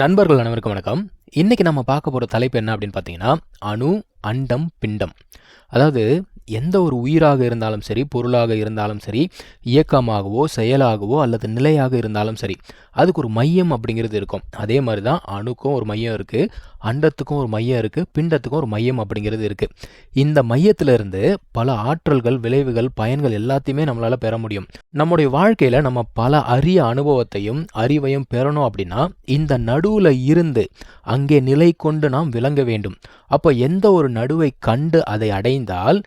நண்பர்கள் அனைவருக்கும் வணக்கம். இன்னைக்கு நம்ம பார்க்க போகிற தலைப்பு என்ன அப்படின்னு பார்த்தீங்கன்னா அணு அண்டம் பிண்டம். அதாவது எந்த ஒரு உயிராக இருந்தாலும் சரி பொருளாக இருந்தாலும் சரி இயக்கமாகவோ செயலாகவோ அல்லது நிலையாக இருந்தாலும் சரி அதுக்கு ஒரு மையம் அப்படிங்கிறது இருக்கும். அதே மாதிரி தான் அணுக்கும் ஒரு மையம் இருக்குது அண்டத்துக்கும் ஒரு மையம் இருக்குது பிண்டத்துக்கும் ஒரு மையம் அப்படிங்கிறது இருக்குது இந்த மையத்திலிருந்து பல ஆற்றல்கள் விளைவுகள் பயன்கள் எல்லாத்தையுமே நம்மளால் பெற முடியும். நம்முடைய வாழ்க்கையில் நம்ம பல அரிய அனுபவத்தையும் அறிவையும் பெறணும் அப்படின்னா இந்த நடுவில் இருந்து அங்கே நிலை கொண்டு நாம் விளங்க வேண்டும். அப்போ எந்த ஒரு நடுவை கண்டு அதை அடைந்தால்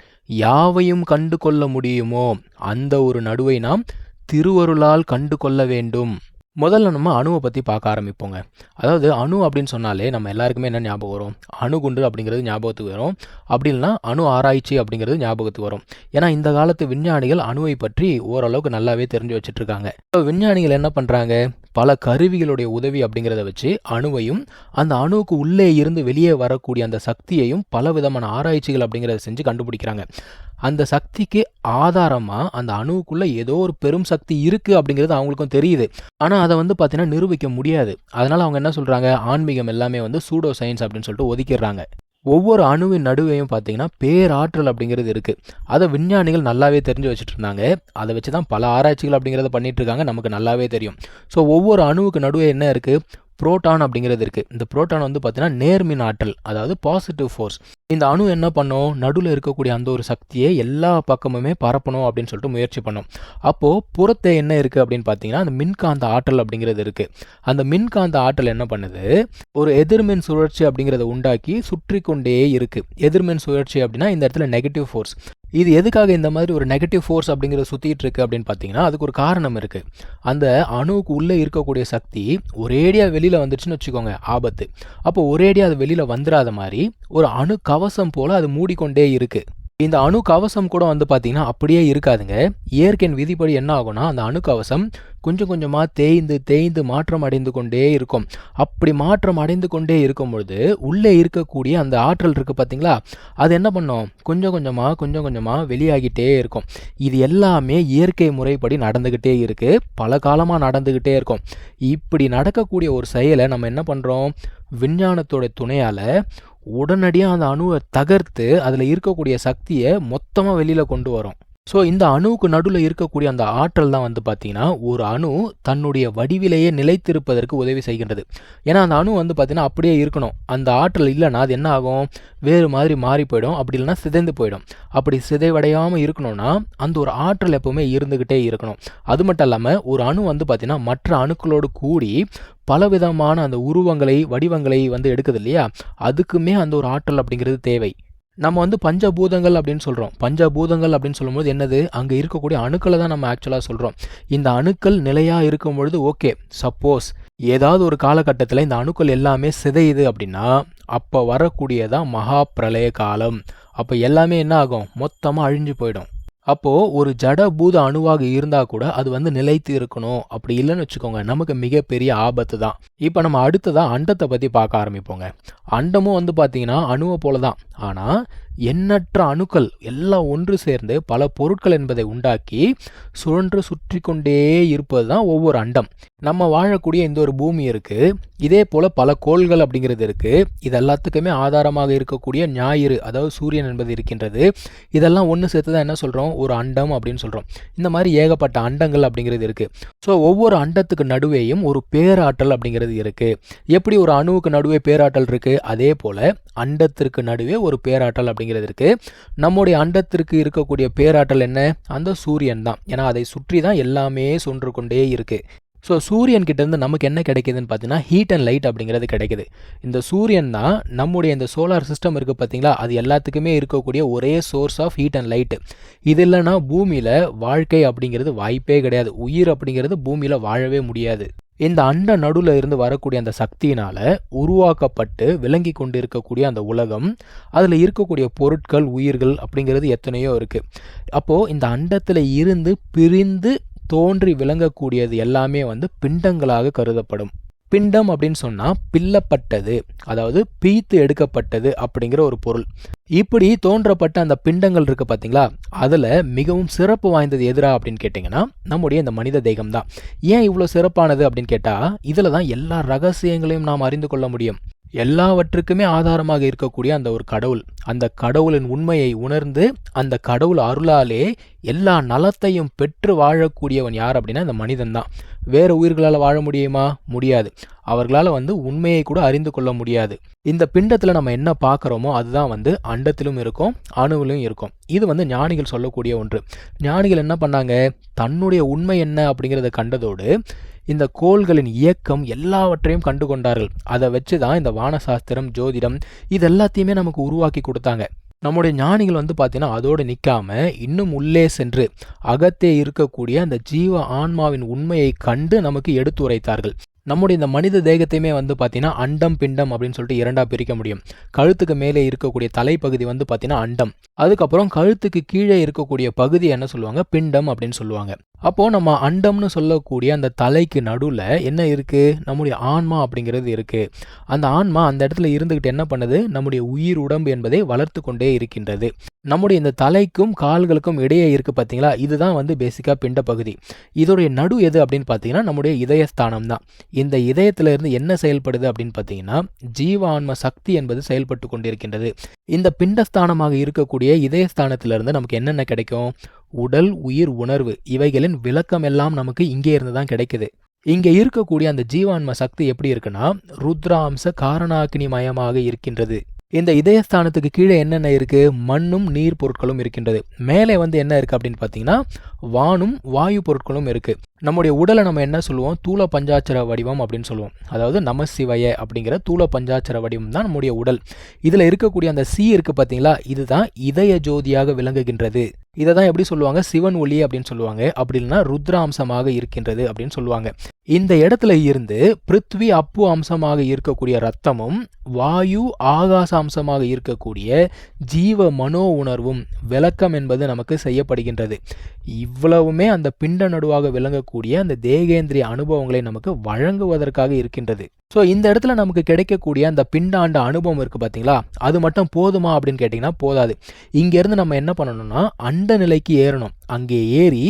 யாவையும் கண்டு கொள்ள முடியுமோ அந்த ஒரு நடுவை நாம் திருவருளால் கண்டு கொள்ள வேண்டும். முதல்ல நம்ம அணுவை பற்றி பார்க்க ஆரம்பிப்போங்க. அதாவது அணு அப்படின்னு சொன்னாலே நம்ம எல்லாருக்குமே என்ன ஞாபகம் வரும்? அணுகுண்டு அப்படிங்கிறது ஞாபகத்துக்கு வரும். அப்படி இல்லைனா அணு ஆராய்ச்சி அப்படிங்கிறது ஞாபகத்துக்கு வரும். ஏன்னா இந்த காலத்து விஞ்ஞானிகள் அணுவை பற்றி ஓரளவுக்கு நல்லாவே தெரிஞ்சு வச்சுட்ருக்காங்க. இப்போ விஞ்ஞானிகள் என்ன பண்ணுறாங்க பல கருவிகளுடைய உதவி அப்படிங்கிறத வச்சு அணுவையும் அந்த அணுவுக்கு உள்ளே இருந்து வெளியே வரக்கூடிய அந்த சக்தியையும் பல விதமான ஆராய்ச்சிகள் அப்படிங்கிறத செஞ்சு கண்டுபிடிக்கிறாங்க. அந்த சக்திக்கு ஆதாரமாக அந்த அணுவுக்குள்ளே ஏதோ ஒரு பெரும் சக்தி இருக்குது அப்படிங்கிறது அவங்களுக்கும் தெரியுது. ஆனால் அதை வந்து பார்த்தீங்கன்னா நிரூபிக்க முடியாது. அதனால் அவங்க என்ன சொல்கிறாங்க ஆன்மீகம் எல்லாமே வந்து சூடோ சயின்ஸ் அப்படின்னு சொல்லிட்டு ஒதுக்கிடுறாங்க. ஒவ்வொரு அணுவின் நடுவையும் பார்த்தீங்கன்னா பேராற்றல் அப்படிங்கிறது இருக்குது அதை விஞ்ஞானிகள் நல்லாவே தெரிஞ்சு வச்சுட்டு இருந்தாங்க அதை வச்சு தான் பல ஆராய்ச்சிகள் அப்படிங்கிறத பண்ணிட்டு இருக்காங்க நமக்கு நல்லாவே தெரியும். ஸோ ஒவ்வொரு அணுவுக்கு நடுவே என்ன இருக்குது புரோட்டான் அப்படிங்கிறது இருக்குது இந்த புரோட்டான் வந்து பார்த்தீங்கன்னா நேர்மின் ஆற்றல் அதாவது பாசிட்டிவ் ஃபோர்ஸ் இந்த அணு என்ன பண்ணும்? நடுவில் இருக்கக்கூடிய அந்த ஒரு சக்தியை எல்லா பக்கமுமே பரப்பணும் அப்படின்னு சொல்லிட்டு முயற்சி பண்ணும். அப்போது புறத்தை என்ன இருக்குது அப்படின்னு பார்த்தீங்கன்னா அந்த மின்காந்த ஆற்றல் அப்படிங்கிறது இருக்குது அந்த மின்காந்த ஆற்றல் என்ன பண்ணுது? ஒரு எதிர்மின் சுழற்சி அப்படிங்கிறத உண்டாக்கி சுற்றி கொண்டே இருக்குது எதிர்மின் சுழற்சி அப்படின்னா இந்த இடத்துல நெகட்டிவ் ஃபோர்ஸ் இது எதுக்காக இந்த மாதிரி ஒரு நெகட்டிவ் ஃபோர்ஸ் அப்படிங்கிறத சுற்றிட்டு இருக்கு அப்படின்னு பார்த்தீங்கன்னா அதுக்கு ஒரு காரணம் இருக்குது அந்த அணுவுக்கு உள்ளே இருக்கக்கூடிய சக்தி ஒரேடியாக வெளியில் வந்துச்சுன்னு வச்சுக்கோங்க ஆபத்து. அப்போ ஒரேடியாக அது வெளியில் வந்துடாத மாதிரி ஒரு அணு கவசம் போல் அது மூடிக்கொண்டே இருக்குது இந்த அணு கவசம் கூட வந்து பார்த்தீங்கன்னா அப்படியே இருக்காதுங்க. இயற்கையின் விதிப்படி என்ன ஆகும்னா அந்த அணு கவசம் கொஞ்சம் கொஞ்சமாக தேய்ந்து தேய்ந்து மாற்றம் அடைந்து கொண்டே இருக்கும். அப்படி மாற்றம் அடைந்து கொண்டே இருக்கும் பொழுது உள்ளே இருக்கக்கூடிய அந்த ஆற்றல் இருக்குது பார்த்தீங்களா அது என்ன பண்ணும்? கொஞ்சம் கொஞ்சமாக கொஞ்சம் கொஞ்சமாக வெளியாகிட்டே இருக்கும். இது எல்லாமே இயற்கை முறைப்படி நடந்துக்கிட்டே இருக்குது பல காலமாக நடந்துக்கிட்டே இருக்கும். இப்படி நடக்கக்கூடிய ஒரு செயலை நம்ம என்ன பண்ணுறோம் விஞ்ஞானத்தோட துணையால் உடனடியாக அந்த அணுவை தகர்த்து அதில் இருக்கக்கூடிய சக்தியை மொத்தமாக வெளியில் கொண்டு வரும். ஸோ இந்த அணுவுக்கு நடுவில் இருக்கக்கூடிய அந்த ஆற்றல் தான் வந்து பார்த்தீங்கன்னா ஒரு அணு தன்னுடைய வடிவிலேயே நிலைத்திருப்பதற்கு உதவி செய்கின்றது. ஏன்னா அந்த அணு வந்து பார்த்தீங்கன்னா அப்படியே இருக்கணும். அந்த ஆற்றல் இல்லைன்னா அது என்ன ஆகும்? வேறு மாதிரி மாறி போயிடும். அப்படி இல்லைன்னா சிதைந்து போயிடும். அப்படி சிதைவடையாமல் இருக்கணும்னா அந்த ஒரு ஆற்றல் எப்பவுமே இருந்துக்கிட்டே இருக்கணும். அது மட்டும் இல்லாமல் ஒரு அணு வந்து பார்த்தீங்கன்னா மற்ற அணுக்களோடு கூடி பலவிதமான அந்த உருவங்களை வடிவங்களை வந்து எடுக்குது இல்லையா? அதுக்குமே அந்த ஒரு ஆற்றல் அப்படிங்கிறது தேவை. நம்ம வந்து பஞ்சபூதங்கள் அப்படின்னு சொல்கிறோம் பஞ்சபூதங்கள் அப்படின்னு சொல்லும்போது என்னது? அங்கே இருக்கக்கூடிய அணுக்களை தான் நம்ம ஆக்சுவலாக சொல்கிறோம் இந்த அணுக்கள் நிலையாக இருக்கும் பொழுது ஓகே சப்போஸ் ஏதாவது ஒரு காலகட்டத்தில் இந்த அணுக்கள் எல்லாமே சிதையுது அப்படின்னா அப்போ வரக்கூடியதான் மகா பிரளய காலம். அப்போ எல்லாமே என்ன ஆகும்? மொத்தமாக அழிஞ்சு போயிடும். அப்போது ஒரு ஜட பூத அணுவாக இருந்தால் கூட அது வந்து நிலைத்து இருக்கணும். அப்படி இல்லைன்னு வச்சுக்கோங்க. நமக்கு மிகப்பெரிய ஆபத்து தான். இப்போ நம்ம அடுத்ததாக அண்டத்தை பற்றி பார்க்க ஆரம்பிப்போங்க. அண்டமும் வந்து பார்த்தீங்கன்னா அணுவை போல தான் ஆனால் எண்ணற்ற அணுக்கள் எல்லாம் ஒன்று சேர்ந்து பல பொருட்கள் என்பதை உண்டாக்கி சுழன்று சுற்றி கொண்டே இருப்பது தான் ஒவ்வொரு அண்டம். நம்ம வாழக்கூடிய இந்த ஒரு பூமி இருக்குது இதே போல் பல கோள்கள் அப்படிங்கிறது இருக்குது இது எல்லாத்துக்குமே ஆதாரமாக இருக்கக்கூடிய ஞாயிறு அதாவது சூரியன் என்பது இருக்கின்றது. இதெல்லாம் ஒன்று சேர்த்து தான் என்ன சொல்கிறோம் ஒரு அண்டம் அப்படின்னு சொல்கிறோம் இந்த மாதிரி ஏகப்பட்ட அண்டங்கள் அப்படிங்கிறது இருக்குது ஸோ ஒவ்வொரு அண்டத்துக்கு நடுவேயும் ஒரு பேராற்றல் அப்படிங்கிறது இருக்குது எப்படி ஒரு அணுவுக்கு நடுவே பேராற்றல் இருக்குது அதே போல் அண்டத்திற்கு நடுவே ஒரு பேராற்றல் அப்படிங்கிறது அப்படிங்கிறதுக்கு நம்முடைய அண்டத்திற்கு இருக்கக்கூடிய பேராற்றல் என்ன? அந்த சூரியன் தான். ஏன்னா அதை சுற்றி தான் எல்லாமே சொன்று கொண்டே இருக்குது ஸோ சூரியன் கிட்டேருந்து நமக்கு என்ன கிடைக்குதுன்னு பார்த்தீங்கன்னா ஹீட் அண்ட் லைட் அப்படிங்கிறது கிடைக்குது. இந்த சூரியன் தான் நம்முடைய இந்த சோலார் சிஸ்டம் இருக்குது பார்த்தீங்களா? அது எல்லாத்துக்குமே இருக்கக்கூடிய ஒரே source of heat and light இது இல்லைன்னா பூமியில் வாழ்க்கை அப்படிங்கிறது வாய்ப்பே கிடையாது. உயிர் அப்படிங்கிறது பூமியில் வாழவே முடியாது. இந்த அண்ட நடுவில் இருந்து வரக்கூடிய அந்த சக்தியினால் உருவாக்கப்பட்டு விளங்கி கொண்டு இருக்கக்கூடிய அந்த உலகம் அதில் இருக்கக்கூடிய பொருட்கள் உயிர்கள் அப்படிங்கிறது எத்தனையோ இருக்குது அப்போது இந்த அண்டத்தில் இருந்து பிரிந்து தோன்றி விளங்கக்கூடியது எல்லாமே வந்து பிண்டங்களாக கருதப்படும். பிண்டம் அப்படின்னு சொன்னால் பில்லப்பட்டது அதாவது பீத்து எடுக்கப்பட்டது அப்படிங்கிற ஒரு பொருள். இப்படி தோன்றப்பட்ட அந்த பிண்டங்கள் இருக்கு பார்த்தீங்களா அதில் மிகவும் சிறப்பு வாய்ந்தது எதிரா அப்படின்னு கேட்டிங்கன்னா நம்முடைய இந்த மனித தேகம் தான். ஏன் இவ்வளோ சிறப்பானது அப்படின்னு கேட்டால் இதில் தான் எல்லா ரகசியங்களையும் நாம் அறிந்து கொள்ள முடியும். எல்லாவற்றுக்குமே ஆதாரமாக இருக்கக்கூடிய அந்த ஒரு கடவுள் அந்த கடவுளின் உண்மையை உணர்ந்து அந்த கடவுள் அருளாலே எல்லா நலத்தையும் பெற்று வாழக்கூடியவன் யார் அப்படின்னா இந்த மனிதன் தான் வேறு உயிர்களால் வாழ முடியுமா? முடியாது. அவர்களால் வந்து உண்மையை கூட அறிந்து கொள்ள முடியாது. இந்த பிண்டத்தில் நம்ம என்ன பார்க்குறோமோ அதுதான் வந்து அண்டத்திலும் இருக்கும் அணுவிலும் இருக்கும். இது வந்து ஞானிகள் சொல்லக்கூடிய ஒன்று. ஞானிகள் என்ன பண்ணாங்க? தன்னுடைய உண்மை என்ன அப்படிங்கிறத கண்டதோடு இந்த கோள்களின் இயக்கம் எல்லாவற்றையும் கண்டு கொண்டார்கள் அதை வச்சு தான் இந்த வானசாஸ்திரம் ஜோதிடம் இது எல்லாத்தையுமே நமக்கு உருவாக்கி கொடுத்தாங்க. நம்முடைய ஞானிகள் வந்து பார்த்தீங்கன்னா அதோடு நிற்காமல் இன்னும் உள்ளே சென்று அகத்தே இருக்கக்கூடிய அந்த ஜீவ ஆன்மாவின் உண்மையை கண்டு நமக்கு எடுத்து உரைத்தார்கள். நம்முடைய இந்த மனித தேகத்தையுமே வந்து பார்த்தீங்கன்னா அண்டம் பிண்டம் அப்படின்னு சொல்லிட்டு இரண்டாக பிரிக்க முடியும். கழுத்துக்கு மேலே இருக்கக்கூடிய தலைப்பகுதி வந்து பார்த்தீங்கன்னா அண்டம். அதுக்கப்புறம் கழுத்துக்கு கீழே இருக்கக்கூடிய பகுதி என்ன சொல்லுவாங்க? பிண்டம் அப்படின்னு சொல்லுவாங்க. அப்போது நம்ம அண்டம்னு சொல்லக்கூடிய அந்த தலைக்கு நடுவில் என்ன இருக்குது நம்முடைய ஆன்மா அப்படிங்கிறது இருக்குது அந்த ஆன்மா அந்த இடத்துல இருந்துக்கிட்டு என்ன பண்ணுது? நம்முடைய உயிர் உடம்பு என்பதை வளர்த்து கொண்டே இருக்கின்றது. நம்முடைய இந்த தலைக்கும் கால்களுக்கும் இடையே இருக்குது பார்த்தீங்களா இதுதான் வந்து பேசிக்காக பிண்ட பகுதி. இதோடைய நடு எது அப்படின்னு பார்த்தீங்கன்னா நம்முடைய இதயஸ்தானம் தான். இந்த இதயத்திலிருந்து என்ன செயல்படுது அப்படின்னு பார்த்தீங்கன்னா ஜீவ ஆன்ம சக்தி என்பது செயல்பட்டு கொண்டிருக்கின்றது. இந்த பிண்டஸ்தானமாக இருக்கக்கூடிய இதயஸ்தானத்திலிருந்து நமக்கு என்னென்ன கிடைக்கும்? உடல் உயிர் உணர்வு இவைகளின் விளக்கம் எல்லாம் நமக்கு இங்கே இருந்து தான் கிடைக்குது. இங்கே இருக்கக்கூடிய அந்த ஜீவான்ம சக்தி எப்படி இருக்குன்னா ருத்ராம்ச காரணாக்கினி மயமாக இருக்கின்றது. இந்த இதயஸ்தானத்துக்கு கீழே என்னென்ன இருக்குது மண்ணும் நீர் பொருட்களும் இருக்கின்றது. மேலே வந்து என்ன இருக்குது அப்படின்னு பார்த்தீங்கன்னா வானும் வாயு பொருட்களும் இருக்குது நம்முடைய உடலை நம்ம என்ன சொல்லுவோம்? தூள பஞ்சாட்சர வடிவம் அப்படின்னு சொல்லுவோம். அதாவது நம சிவய அப்படிங்கிற தூள பஞ்சாட்சர வடிவம் தான் நம்முடைய உடல். இதில் இருக்கக்கூடிய அந்த சி இருக்குது பார்த்தீங்களா இதுதான் இதய ஜோதியாக விளங்குகின்றது. இதை தான் எப்படி சொல்லுவாங்க? சிவன் ஒளி அப்படின்னு சொல்லுவாங்க. அப்படி இல்லைன்னா ருத்ராம்சமாக இருக்கின்றது அப்படின்னு சொல்லுவாங்க. இந்த இடத்துல இருந்து பிருத்வி அப்பு அம்சமாக இருக்கக்கூடிய ரத்தமும் வாயு ஆகாச அம்சமாக இருக்கக்கூடிய ஜீவ மனோ உணர்வும் விளக்கம் என்பது நமக்கு செய்யப்படுகின்றது. இவ்வளவுமே அந்த பிண்ட நடுவாக விளங்கக்கூடிய அந்த தேகேந்திரிய அனுபவங்களை நமக்கு வழங்குவதற்காக இருக்கின்றது. ஸோ இந்த இடத்துல நமக்கு கிடைக்கக்கூடிய அந்த பிண்டாண்ட அனுபவம் இருக்குது பார்த்தீங்களா அது மட்டும் போதுமா அப்படின்னு கேட்டிங்கன்னா போதாது. இங்கேருந்து நம்ம என்ன பண்ணணும்னா அண்ட நிலைக்கு ஏறணும். அங்கே ஏறி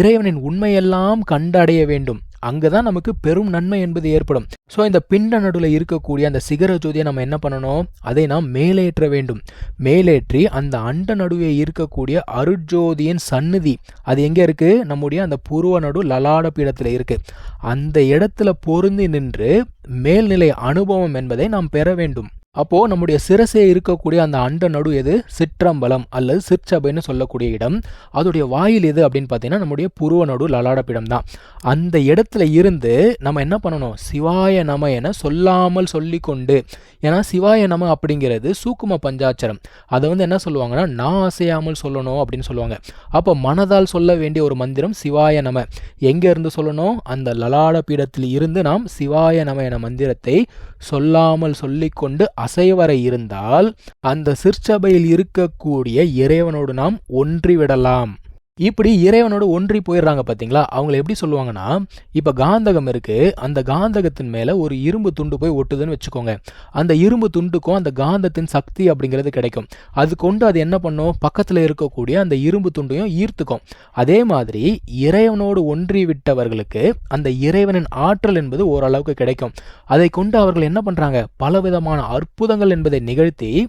இறைவனின் உண்மையெல்லாம் கண்டடைய வேண்டும். அங்கே தான் நமக்கு பெரும் நன்மை என்பது ஏற்படும். ஸோ இந்த பிண்ட நடுவில் இருக்கக்கூடிய அந்த சிகர ஜோதியை நம்ம என்ன பண்ணணும்? அதை நாம் மேலேற்ற வேண்டும். மேலேற்றி அந்த அண்ட நடுவே இருக்கக்கூடிய அருட்ஜோதியின் சந்நிதி. அது எங்கே இருக்குது நம்முடைய அந்த பூர்வ நடு லலாட பீடத்தில் இருக்குது அந்த இடத்துல பொருந்தி நின்று மேல்நிலை அனுபவம் என்பதை நாம் பெற வேண்டும். அப்போது நம்முடைய சிரசே இருக்கக்கூடிய அந்த அண்ட நடு எது? சிற்றம்பலம் அல்லது சிற்சபைன்னு சொல்லக்கூடிய இடம். அதோடைய வாயில் எது அப்படின்னு பார்த்தீங்கன்னா நம்முடைய புருவ நடு லலாடப்பிடம் தான். அந்த இடத்துல இருந்து நம்ம என்ன பண்ணணும்? சிவாய நம என சொல்லாமல் சொல்லி கொண்டு ஏன்னா சிவாய நம அப்படிங்கிறது சூக்கும பஞ்சாட்சரம். அதை வந்து என்ன சொல்லுவாங்கன்னா நான் அசையாமல் சொல்லணும் அப்படின்னு சொல்லுவாங்க. அப்போ மனதால் சொல்ல வேண்டிய ஒரு மந்திரம் சிவாய நம. எங்கே இருந்து சொல்லணும்? அந்த லலாட பீடத்தில் இருந்து நாம் சிவாய நம என மந்திரத்தை சொல்லாமல் சொல்லிக்கொண்டு அசைவர இருந்தால் அந்த சிற்சபையில் இருக்கக்கூடிய இறைவனோடு நாம் ஒன்றிவிடலாம். இப்படி இறைவனோடு ஒன்றி போயிடுறாங்க பார்த்தீங்களா அவங்கள எப்படி சொல்லுவாங்கன்னா இப்போ காந்தகம் இருக்குது அந்த காந்தகத்தின் மேலே ஒரு இரும்பு துண்டு போய் ஒட்டுதுன்னு வச்சுக்கோங்க. அந்த இரும்பு துண்டுக்கும் அந்த காந்தத்தின் சக்தி அப்படிங்கிறது கிடைக்கும். அது கொண்டு அது என்ன பண்ணும்? பக்கத்தில் இருக்கக்கூடிய அந்த இரும்பு துண்டையும் ஈர்த்துக்கும். அதே மாதிரி இறைவனோடு ஒன்றி விட்டவர்களுக்கு அந்த இறைவனின் ஆற்றல் என்பது ஓரளவுக்கு கிடைக்கும். அதை கொண்டு அவர்கள் என்ன பண்ணுறாங்க பலவிதமான அற்புதங்கள் என்பதை நிகழ்த்தி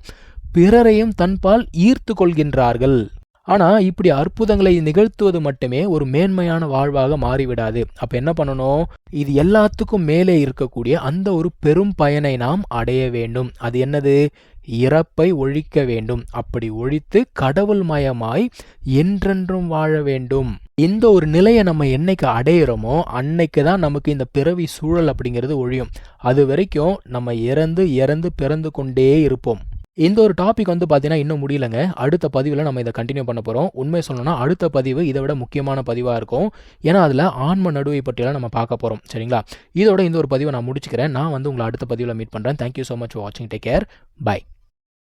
பிறரையும் தன்பால் ஈர்த்து கொள்கின்றார்கள். ஆனால் இப்படி அற்புதங்களை நிகழ்த்துவது மட்டுமே ஒரு மேன்மையான வாழ்வாக மாறிவிடாது. அப்போ என்ன பண்ணணும்? இது எல்லாத்துக்கும் மேலே இருக்கக்கூடிய அந்த ஒரு பெரும் பயனை நாம் அடைய வேண்டும். அது என்னது? இறப்பை ஒழிக்க வேண்டும். அப்படி ஒழித்து கடவுள் மயமாய் என்றென்றும் வாழ வேண்டும். இந்த ஒரு நிலையை நம்ம என்னைக்கு அடையிறோமோ அன்னைக்கு தான் நமக்கு இந்த பிறவி சூழல் அப்படிங்கிறது ஒழியும். அது வரைக்கும் நம்ம இறந்து இறந்து பிறந்து கொண்டே இருப்போம். இந்த ஒரு டாபிக் வந்து பார்த்தீங்கன்னா இன்னும் முடியலங்க. அடுத்த பதிவில் நம்ம இதை கண்டினியூ பண்ண போகிறோம் உண்மை சொல்லணும்னா அடுத்த பதிவு இதை விட முக்கியமான பதிவாக இருக்கும். ஏன்னா அதில் ஆன்ம நடுவை பற்றியெல்லாம் நம்ம பார்க்க போகிறோம் சரிங்களா? இதோட இந்த ஒரு பதிவை நான் முடிச்சுக்கிறேன். நான் வந்து உங்களை அடுத்த பதிவில் மீட் பண்ணுறேன் thank you so much for வாட்சிங் டேக் கேர் பை